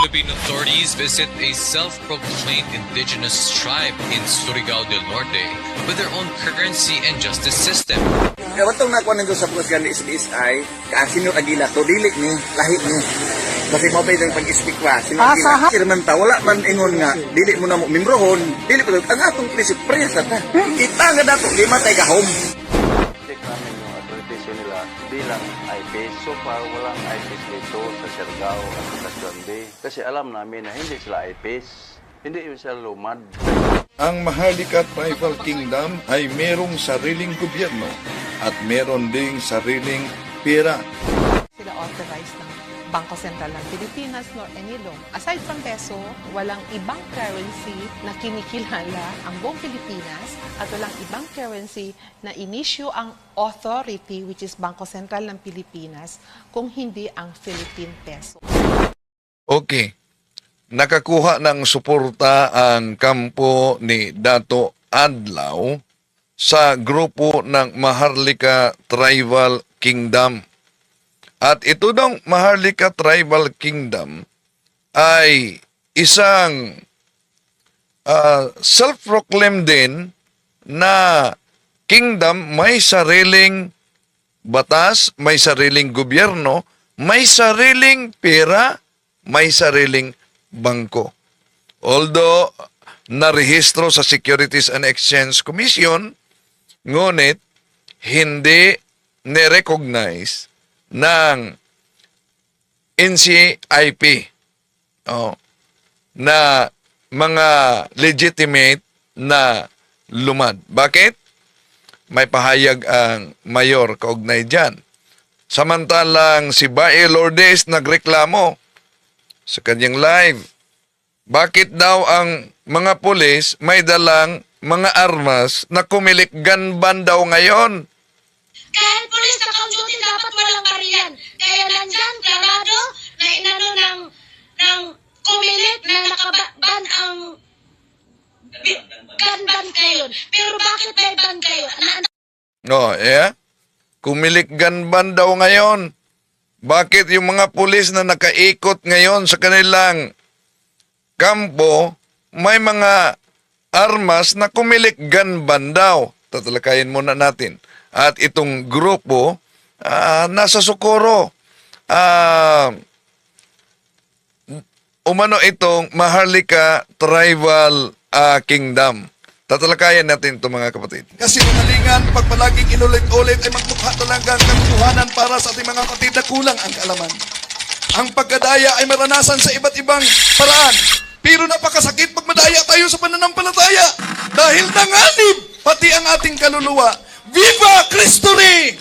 Philippine authorities visit a self-proclaimed indigenous tribe in Surigao del Norte with their own currency and justice system. Kaya watong nakuha nito sa pagkasgan ni SBSI, kaasino agila, to dilik ni, lahit ni. Kasi mo pa yung pag-speak pa, sino Ah, Kaya man ta, wala man ingon nga, dili mo na mo mimrohon, dili pa ang atong prinsip presa ta. Kita nga dato, di matay ka home. check namin yung accreditation nila bilang IPS. So far, walang IPS dito sa Siargao at sa Tasman Bay. Kasi alam namin na hindi sila IPS. Hindi sila lumad. Ang Maharlika Tribal Kingdom ay merong sariling gobyerno at meron ding sariling pera. Sila authorized ng Bangko Sentral ng Pilipinas nor loan. Aside from peso, walang ibang currency na kinikilala ang buong Pilipinas at walang ibang currency na inisyu ang authority which is Bangko Sentral ng Pilipinas kung hindi ang Philippine Peso. Okay. Nakakuha ng suporta ang kampo ni Dato Adlaw sa grupo ng Maharlika Tribal Kingdom. At ito daw Maharlika Tribal Kingdom ay isang ah, self-proclaimed din na kingdom may sariling batas, may sariling gobyerno, may sariling pera, may sariling bangko. Although narehistro sa Securities and Exchange Commission, ngunit hindi ni-recognize ng NCIP oh, na mga legitimate na lumad. Bakit? May pahayag ang mayor kaugnay dyan. Samantalang si Bae Lourdes nagreklamo sa kanyang live. Bakit daw ang mga pulis may dalang mga armas na kumilik ganban daw ngayon? Kahit pulis na duty dapat walang bariyan. Kaya nandyan, klarado, na inano ng, ng kumilit na nakaban ang ganban kayo. Pero bakit may ban kayo? No, yeah? Kumilik ganban daw ngayon. Bakit yung mga pulis na nakaikot ngayon sa kanilang kampo, may mga armas na kumilik ganban daw. Tatalakayin muna natin. At itong grupo, ah, nasa Socorro. Ah, umano itong Maharlika Tribal ah, Kingdom. Tatalakayan natin ito mga kapatid. Kasi umalingan, pag palaging inulit-ulit ay magmukha talaga ang katotohanan para sa ating mga kapatid na kulang ang kaalaman. Ang pagkadaya ay maranasan sa iba't ibang paraan. Pero napakasakit pag madaya tayo sa pananampalataya. Dahil nanganib pati ang ating kaluluwa. Viva Cristo Rey!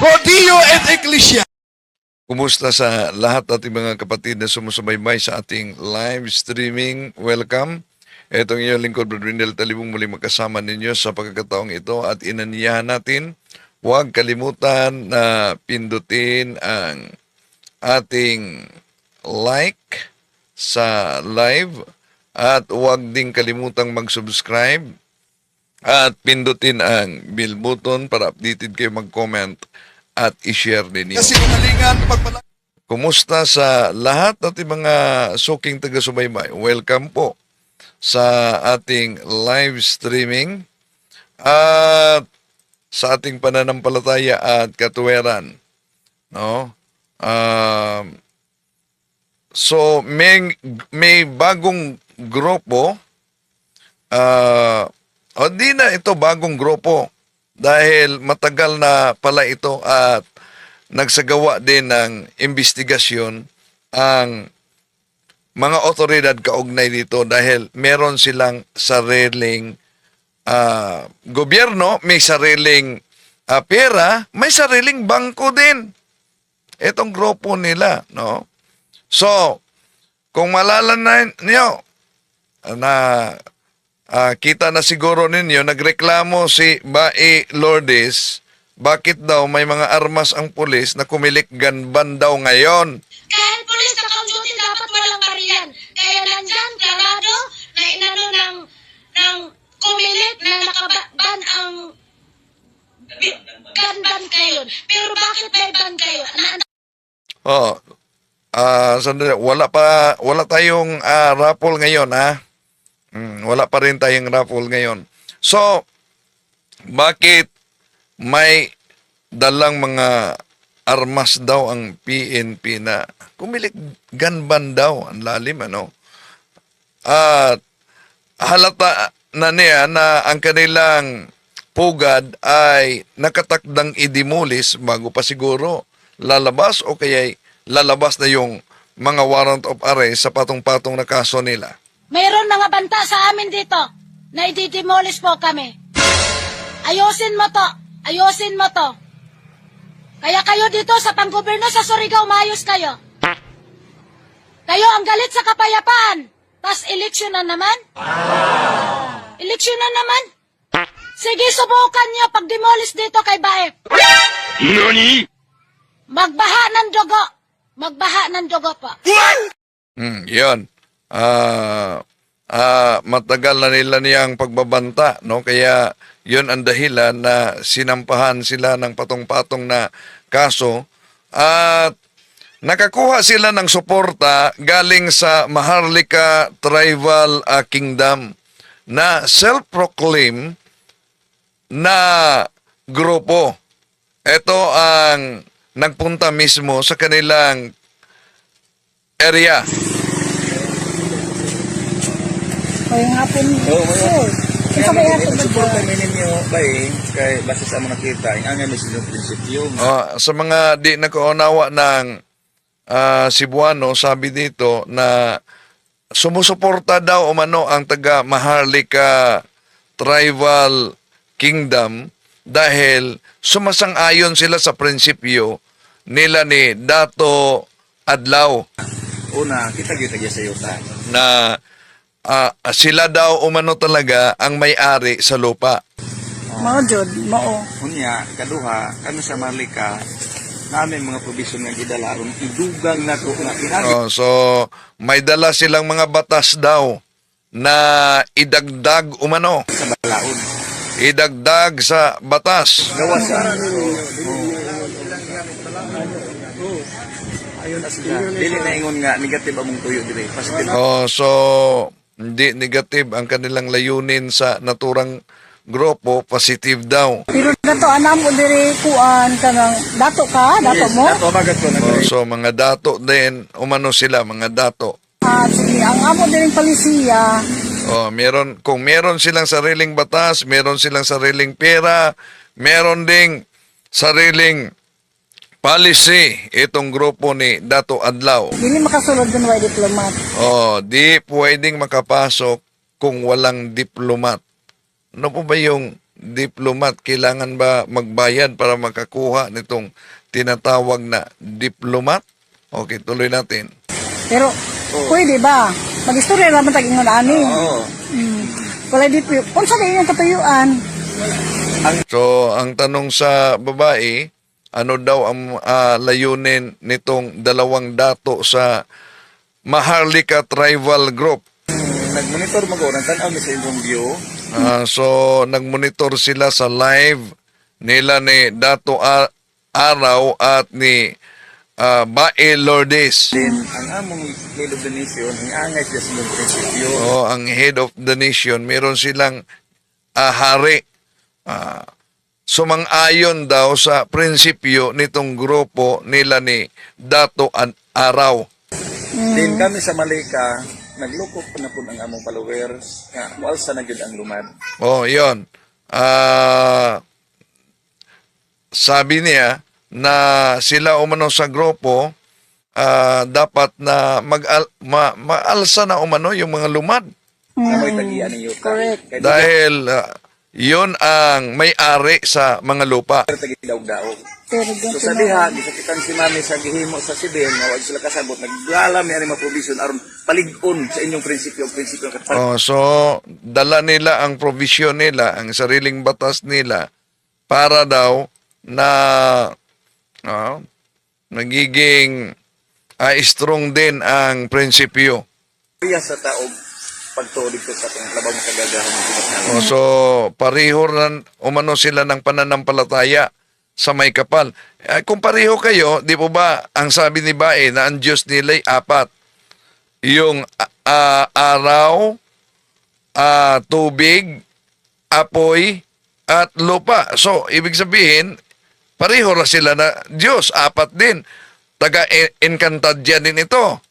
Pro Dio et Ecclesia! Kumusta sa lahat ating mga kapatid na sumusubaybay sa ating live streaming? Welcome. Itong inyong lingkod, Brother Rindel Talibong muli magkasama ninyo sa pagkakataong ito at inaniyahan natin, huwag kalimutan na pindutin ang ating like sa live at huwag din kalimutang mag-subscribe at pindutin ang bell button para updated kayo mag-comment at i-share din niyo. Kasi pag Kumusta sa lahat natin mga suking taga-subaybay? Welcome po sa ating live streaming at sa ating pananampalataya at katuweran. No? Um, so, may, may bagong grupo Ah, o di na ito bagong grupo dahil matagal na pala ito at nagsagawa din ng investigasyon ang mga otoridad kaugnay dito dahil meron silang sariling ah, gobyerno, may sariling ah, pera, may sariling bangko din. Itong grupo nila, no? So, kung malala na niyo na Ah, kita na siguro ninyo, nagreklamo si Bae Lourdes, bakit daw may mga armas ang pulis na kumilik ganban daw ngayon? kahit pulis na duty dapat walang bariyan. Kaya nandyan, klarado, na inano ng, ng kumilit na nakaban ang ganban kayo. Pero bakit may ban kayo? Na, Oh, Ah, sandali, wala pa wala tayong ah, raffle ngayon ha. Mm, wala pa rin tayong raffle ngayon. So, bakit may dalang mga armas daw ang PNP na kumilik gunban daw ang lalim ano? At halata na niya na ang kanilang pugad ay nakatakdang idimulis bago pa siguro lalabas o kaya lalabas na yung mga warrant of arrest sa patong-patong na kaso nila. Mayroon mga banta sa amin dito na ididemolish po kami. Ayusin mo to. Ayusin mo to. Kaya kayo dito sa panggoberno sa Surigao, mayos kayo. Kayo ang galit sa kapayapaan. Tas eleksyon na naman? Eleksyon na naman? Sige, subukan niyo pag-demolish dito kay Baep. Magbaha ng dugo. Magbaha ng dugo po. Hmm, yun. Ah, ah, matagal na nila niyang pagbabanta, no? Kaya yun ang dahilan na sinampahan sila ng patong-patong na kaso at nakakuha sila ng suporta galing sa Maharlika Tribal ah, Kingdom na self-proclaim na grupo. Ito ang nagpunta mismo sa kanilang area. Ngayong hapon, Oo, sir. Kaya Isa ba yan may sa support baba? kami ninyo ba eh, kay basta sa mga nakita, ang angay mo sa prinsipyo. Ah, sa mga di nakaunawa ng ah, Cebuano, sabi dito na sumusuporta daw umano ang taga Maharlika Tribal Kingdom dahil sumasang-ayon sila sa prinsipyo nila ni Dato Adlaw Una, kita kita sa yuta. na ah, sila daw umano talaga ang may-ari sa lupa. Mao jud, mao. Unya, kaduha, kami sa Marlika, namin mga provision nga gidala aron idugang nato na pinagi Oh, so may dala silang mga batas daw na idagdag umano, sa balaod. idagdag sa batas. Gawa sa Ayun na sila. Dili na ingon nga negative among tuyo dire. Positive Oh, so hindi negative ang kanilang layunin sa naturang grupo, positive daw. Pero dato anam mo diri kuan kanang dato ka, dato Yes, mo. Dato magat ko na Oh, so mga dato din, umano sila mga dato. Ah, sige, ang amo diri palisiya, Oh, meron kung meron silang sariling batas, meron silang sariling pera, meron ding sariling policy itong grupo ni Dato Adlaw. dili makasulod dun way diplomat. Oh, di pwedeng makapasok kung walang diplomat. Ano po ba yung diplomat? Kailangan ba magbayad para makakuha nitong tinatawag na diplomat? Okay, tuloy natin. Pero pwede ba? Magistorya naman tag ingon ani. Oo. Hmm. Wala di unsa di yung katuyuan? So, ang tanong sa babae, ano daw ang ah, layunin nitong dalawang dato sa Maharlika Tribal Group? Nag-monitor mo ko, nagtanaw mi sa inyong view. Ah, so, nagmonitor sila sa live nila ni Dato Araw at ni ah, Bae Lourdes. Ang among head of the nation, ang angay sila sa prinsipyo. Oh, ang head of the nation, meron silang ah, hari. Ah, sumang-ayon daw sa prinsipyo nitong grupo nila ni Dato An- Araw. Then kami sa Malika, naglukop na po ang among followers. Nga, mualsa na gyud ang lumad. Oh, yon. Ah, sabi niya na sila umano sa grupo ah, dapat na mag ma, maalsa na umano yung mga lumad Na may tagian ni Yuta. Correct. Kaya dahil ah, yon ang may-ari sa mga lupa. di tagi daog-daog. Pero So sa diha, gisakitan si Mami sa gihimo sa Siben, nga wag sila kasabot, naglalam ni mga provision aron palig-on sa inyong prinsipyo, prinsipyo Oh, so dala nila ang provision nila, ang sariling batas nila para daw na ah, nagiging ah, strong din ang prinsipyo. Kaya sa taog pagtuod dito sa atong labaw mo kagagahan ng pinagnalan. Oh, so pareho ran umano sila ng pananampalataya sa may kapal. Eh, kung pareho kayo, di po ba, ang sabi ni Bae na ang Diyos nila'y apat. Yung ah, araw, ah, tubig, apoy, at lupa. So, ibig sabihin, pareho ra sila na Diyos, apat din. Taga-Encantadya din ito.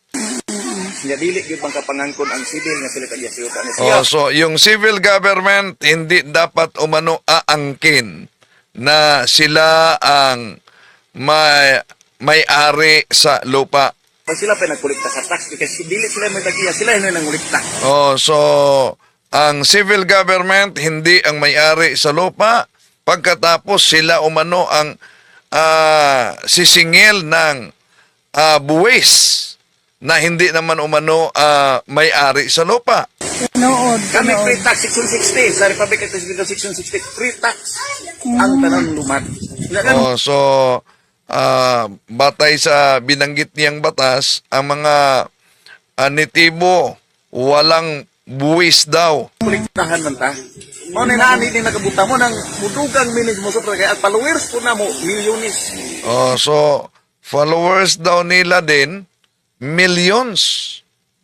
Nga dili gyud bang kapangangkon ang sibil nga sila kagyasuta ni siya. Oh, so yung civil government hindi dapat umano aangkin na sila ang may may-ari sa lupa. Pag sila pa nagkulikta sa tax kasi dili sila may tagiya, sila yung nangulikta. Oh, so ang civil government hindi ang may-ari sa lupa pagkatapos sila umano ang ah, sisingil ng ah, buwis na hindi naman umano ah, may-ari sa lupa. Nood. Kami nood. free tax section 60 sa Republic of the section 60 free tax ang tanang lumat. Oh, so ah, batay sa binanggit niyang batas, ang mga ah, nitibo walang buwis daw. kuliktahan man ta. Mo ni nani ni nakabuta mo nang mudugang minis mo sa kaya ang followers po na mo milyones. Oh, so followers daw nila din millions.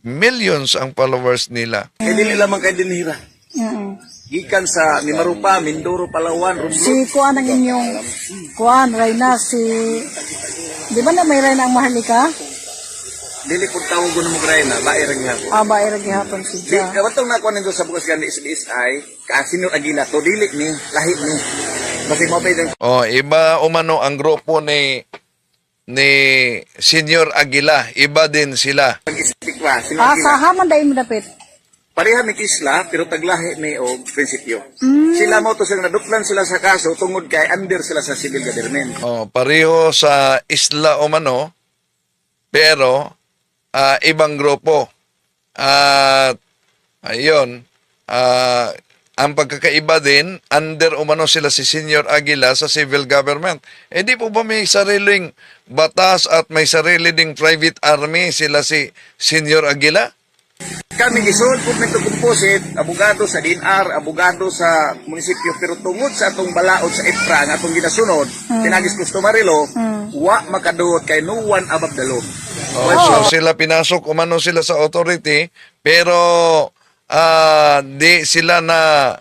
Millions ang followers nila. Kaya dili lamang kay dinhira. Mm. Gikan sa Mimarupa, Mindoro, Palawan, Rumblon. Si Kuan ang inyong Kuan, Reyna, si... Di ba na may Reyna ang mahalika? Dili pud tawag ko mo na bae ra gihapon. Aba, ira gihapon si Di Ja. kabatong na ko nando sa bukas gani SBS ay kasinor agila to dili ni lahi ni. Basi mo pa yung Oh, iba umano ang grupo ni ni Senior Aguila, iba din sila. pag-isip wa sino Ah, sa haman dahil mo dapit. Pareha ni Kisla pero taglahi ni og prinsipyo. Sila mo to sila naduklan sila sa kaso tungod kay under sila sa civil government. Oh, pareho sa isla umano, pero ah, ibang grupo. At ayun, ah, ang pagkakaiba din, under umano sila si Senior Aguila sa civil government. Eh di po ba may sariling batas at may sarili ding private army sila si Senior Aguila? Kami gisulod po nito composite, abogado sa DNR, abogado sa munisipyo, pero tungod sa atong balaod sa IPRA nga atong ginasunod, tinagis customary law, wa makaduot kay no one above the law. Oh, So sila pinasok, umano sila sa authority, pero ah, di sila na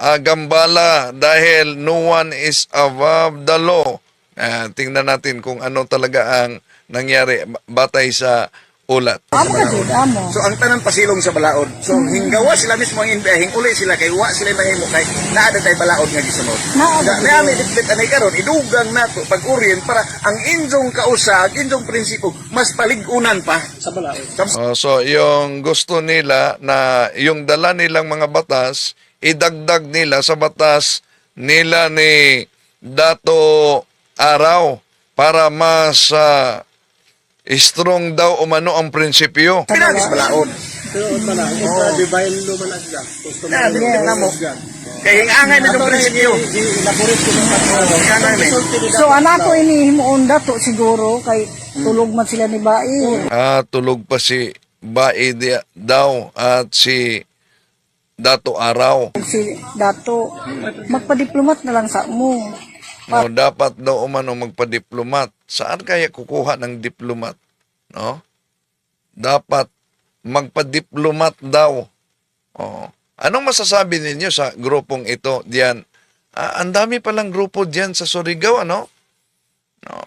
ah, gambala dahil no one is above the law. Ah, tingnan natin kung ano talaga ang nangyari ba- batay sa ulat. Amo amo. So ang tanan pasilong sa balaod. So hinggawa sila mismo ang NBI, hinguli sila kay wa sila mahimo kay naa tay balaod nga gisunod. Naa Na gid. naami ditbit anay karon idugang nato pag uryen para ang injong kausa, ang injong prinsipo mas paligunan pa sa balaod. Oh, so yung gusto nila na yung dala nilang mga batas, idagdag nila sa batas nila ni Dato Araw para mas ah, strong daw umano ang prinsipyo. Pinagis balaod. Na, tingnan mo. Kay hingangay na yung prinsipyo. Hingangay na. So, anak ko ini himuon dato siguro kay tulog man sila ni Bai. Ah, tulog pa si Bae daw at si Dato Araw. Si dato magpa-diplomat na lang sa mo. No, dapat daw umano magpa-diplomat. Saan kaya kukuha ng diplomat? No? Dapat magpa-diplomat daw. Oh. Anong masasabi ninyo sa grupong ito diyan? Ah, ang dami palang grupo diyan sa Surigao, ano? No.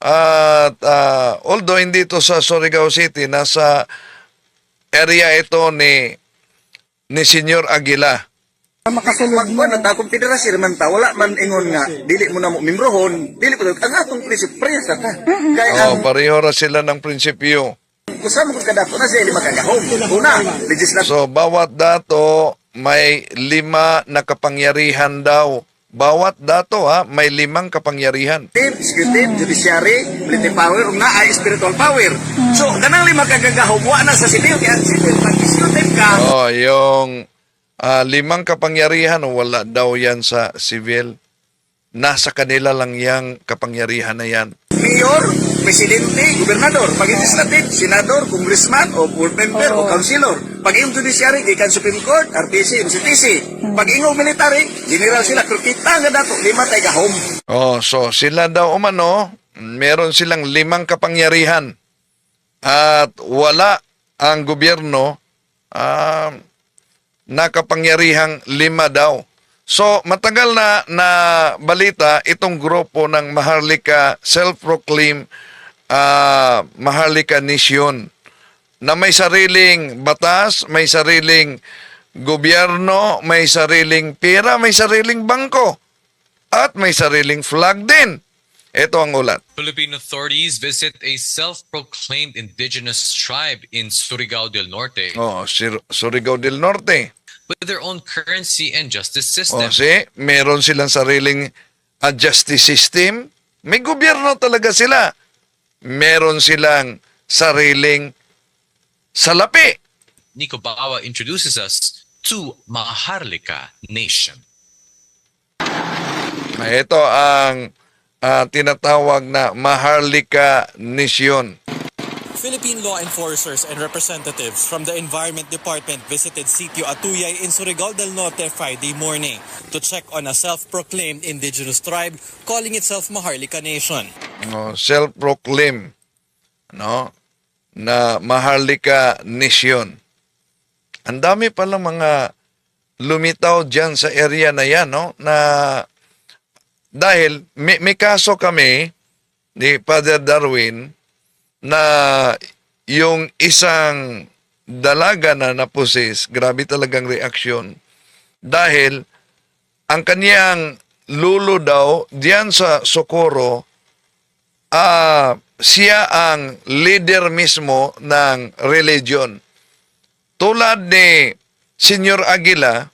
At ah, although hindi ito sa Surigao City, nasa area ito ni ni Senyor Aguila. Makasulod mo. Ta, kung federasy naman ta, wala man ingon nga, dili mo na mo mimrohon, dili ko ang atong prinsip, presa ta. Kaya Oh, pareho ra sila ng prinsipyo. kusama ko kadato na siya, lima kagahom. Una, legislative So, bawat dato may lima na kapangyarihan daw. Bawat dato ha, may limang kapangyarihan. executive, judiciary, military power, ug naa ay spiritual power. So, kanang lima kagagahom, wa na sa civil, kaya executive ka, Oh, yung ah, limang kapangyarihan, wala daw yan sa civil. Nasa kanila lang yung kapangyarihan na yan. mayor, presidente, gobernador, pag legislative, senador, congressman, o board member, o councilor. Pag iyong judiciary, gikan Supreme Court, RPC, MCTC. Pag iyong military, general sila, pero kita nga dato, lima tayo gahom. Oh, so sila daw umano, meron silang limang kapangyarihan at wala ang gobyerno ah, na kapangyarihang lima daw. So matagal na na balita itong grupo ng Maharlika self-proclaimed ah, Maharlika Nation na may sariling batas, may sariling gobyerno, may sariling pera, may sariling bangko at may sariling flag din. Ito ang ulat. Philippine authorities visit a self-proclaimed indigenous tribe in Surigao del Norte Oh, Sur- Surigao del Norte. with their own currency and justice system. si, meron silang sariling ah, justice system. May gobyerno talaga sila. Meron silang sariling salapi. Nico Bawa introduces us to Maharlika Nation. Ito ang ah, tinatawag na Maharlika Nation. Philippine law enforcers and representatives from the Environment Department visited Sitio Atuyay in Surigao del Norte Friday morning to check on a self-proclaimed indigenous tribe calling itself Maharlika Nation. no, self-proclaim no na Maharlika Nation. Ang dami palang mga lumitaw diyan sa area na yan no na dahil may, may kaso kami ni Father Darwin na yung isang dalaga na napusis, grabe talagang reaksyon dahil ang kaniyang lulo daw diyan sa Socorro ah siya ang leader mismo ng religion. Tulad ni Senyor Aguila,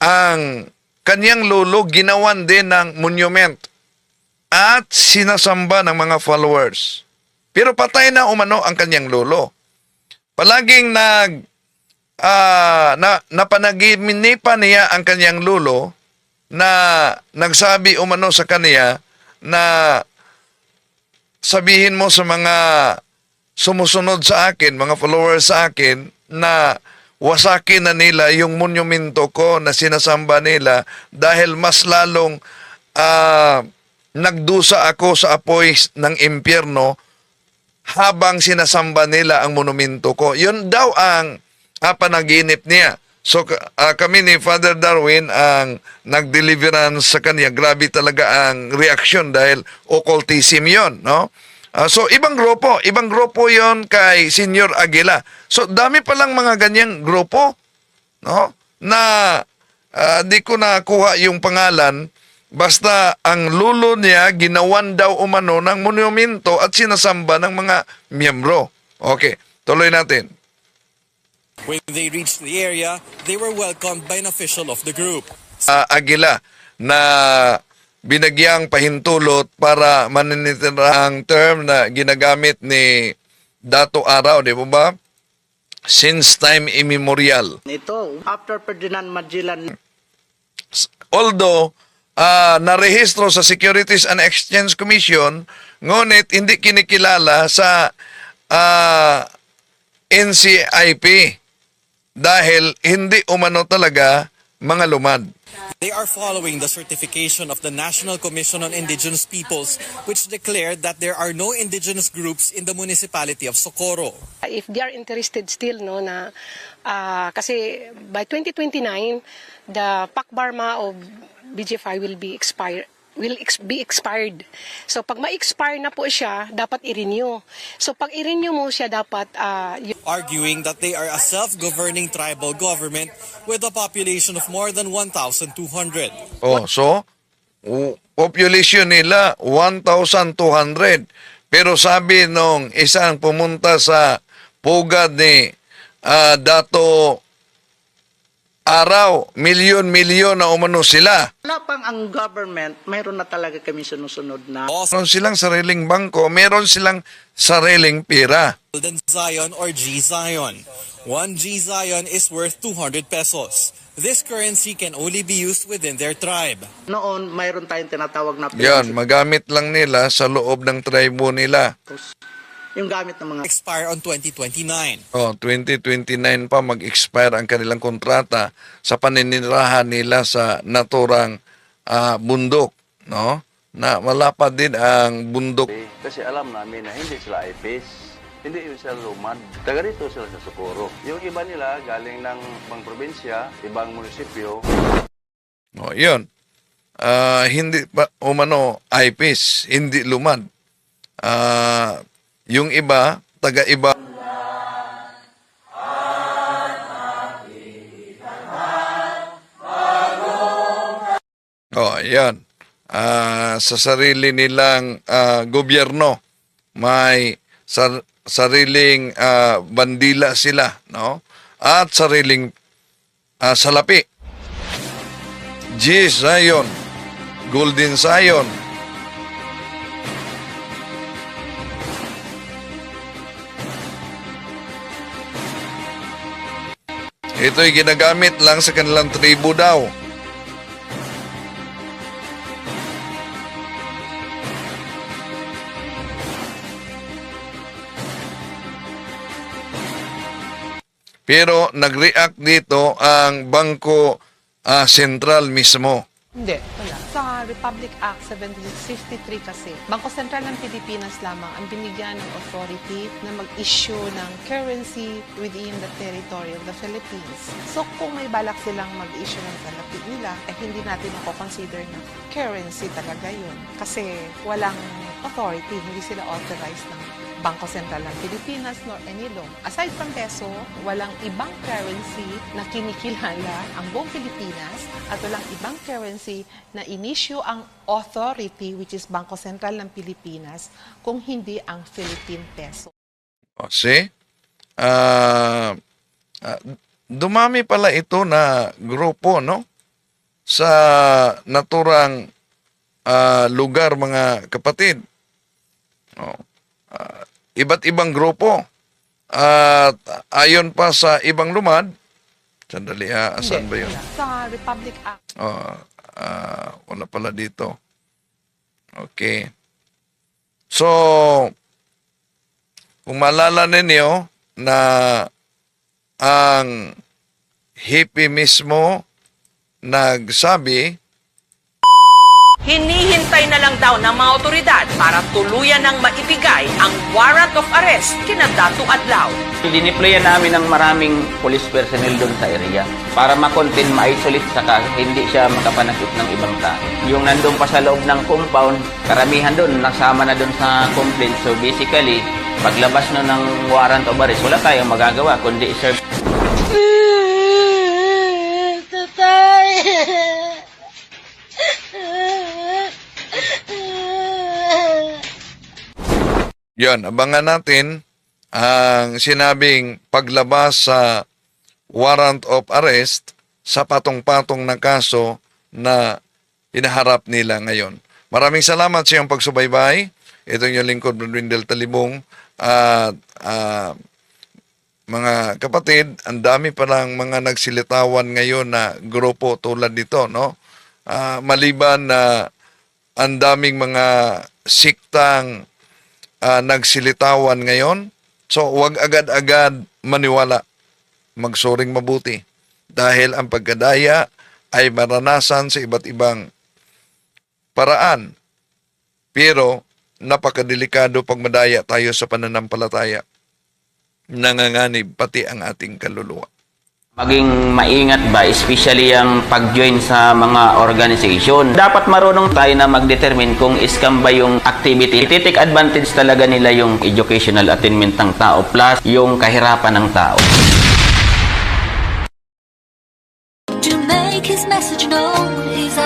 ang kanyang lolo ginawan din ng monument at sinasamba ng mga followers. Pero patay na umano ang kanyang lolo. Palaging nag ah na napanaginipan niya ang kanyang lolo na nagsabi umano sa kaniya na sabihin mo sa mga sumusunod sa akin, mga followers sa akin, na wasakin na nila yung monumento ko na sinasamba nila dahil mas lalong ah, nagdusa ako sa apoy ng impyerno habang sinasamba nila ang monumento ko. Yun daw ang ah, panaginip niya. So ah, kami ni Father Darwin ang nag-deliverance sa kanya. Grabe talaga ang reaction dahil occultism yon, no? Ah, so ibang grupo, ibang grupo yon kay Senior Aguila. So dami pa lang mga ganyang grupo, no? Na ah, di ko nakuha yung pangalan basta ang lulo niya ginawan daw umano ng monumento at sinasamba ng mga miyembro. Okay, tuloy natin. When they reached the area, they were welcomed by an official of the group. uh, Aguila na binagyang pahintulot para maninitira ang term na ginagamit ni Dato Araw, di ba ba? Since time immemorial. Ito, after Ferdinand Magellan Although, ah, narehistro sa Securities and Exchange Commission, ngunit hindi kinikilala sa ah, NCIP dahil hindi umano talaga mga lumad. They are following the certification of the National Commission on Indigenous Peoples, which declared that there are no indigenous groups in the municipality of Socorro. if they are interested still no na ah, kasi by 2029 the Pakbarma of BG5 will be expired will ex- be expired. So pag ma-expire na po siya, dapat i-renew. So pag i-renew mo siya, dapat y- arguing that they are a self-governing tribal government with a population of more than 1,200. Oh, so population nila 1,200. Pero sabi nung isang pumunta sa pugad ni ah, Dato Araw, milyon-milyon na umano sila. wala pang ang government, mayroon na talaga kami sinusunod na Meron silang sariling bangko, meron silang sariling pera. Golden Zion or G Zion. One G Zion is worth 200 pesos. This currency can only be used within their tribe. noon, mayroon tayong tinatawag na Yan, magamit lang nila sa loob ng tribo nila. Yung gamit ng mga Expire on 2029. Oh, 2029 pa mag-expire ang kanilang kontrata sa paninirahan nila sa naturang ah, bundok, no? na malapad din ang bundok. Kasi alam namin na hindi sila IPs. Hindi yun sila lumad. Taga rito sila sa Socorro. Yung iba nila galing ng ibang probinsya, ibang munisipyo. O, yun. Ah, hindi pa umano eyepiece, hindi lumad. Ah, yung iba, taga-iba. Oh, yan. Ah, sa sarili nilang ah, gobyerno, may sar- sariling ah, bandila sila, no? At sariling ah, salapi. G. Zion, Golden Zion. Ito'y ginagamit lang sa kanilang tribu daw. Pero nag-react dito ang Bangko ah, Sentral mismo. Hindi, wala. Sa Republic Act 1753 kasi, Bangko Sentral ng Pilipinas lamang ang binigyan ng authority na mag-issue ng currency within the territory of the Philippines. So kung may balak silang mag-issue ng salapi nila, eh hindi natin ako-consider na currency talaga yun. Kasi walang authority, hindi sila authorized ng Bangko Sentral ng Pilipinas nor law. Aside from peso, walang ibang currency na kinikilala ang buong Pilipinas at walang ibang currency na inisyu ang authority which is Bangko Sentral ng Pilipinas kung hindi ang Philippine Peso. O, see? Ah, ah, dumami pala ito na grupo, no? Sa naturang ah, lugar, mga kapatid. O, ah, iba't ibang grupo. At ayon pa sa ibang lumad, sandali ha, asan ba yun? Sa Republic Act Oh, ah, wala pala dito. Okay. So, kung maalala ninyo na ang hippie mismo nagsabi, Hinihintay na lang daw ng mga otoridad para tuluyan ng maibigay ang warrant of arrest kina Dato Adlaw. Diniployan namin ng maraming police personnel doon sa area para makontain, ma-isolate saka hindi siya makapanakit ng ibang tao. Yung nandun pa sa loob ng compound, karamihan doon nasama na doon sa complaint. So basically, paglabas no ng warrant of arrest, wala tayong magagawa kundi serve yon abangan natin ang sinabing paglabas sa warrant of arrest sa patong-patong na kaso na inaharap nila ngayon. Maraming salamat sa iyong pagsubaybay. Ito yung lingkod, Brindel Talibong. At ah, mga kapatid, ang dami palang mga nagsilitawan ngayon na grupo tulad dito, no? Ah, maliban na ang daming mga siktang ah, nagsilitawan ngayon, so huwag agad-agad maniwala. Magsuring mabuti. Dahil ang pagkadaya ay maranasan sa iba't ibang paraan. Pero napakadelikado pag madaya tayo sa pananampalataya. Nanganganib pati ang ating kaluluwa. Maging maingat ba, especially ang pag-join sa mga organization. Dapat marunong tayo na mag-determine kung scam ba yung activity. Ititik advantage talaga nila yung educational attainment ng tao plus yung kahirapan ng tao. To make his message known is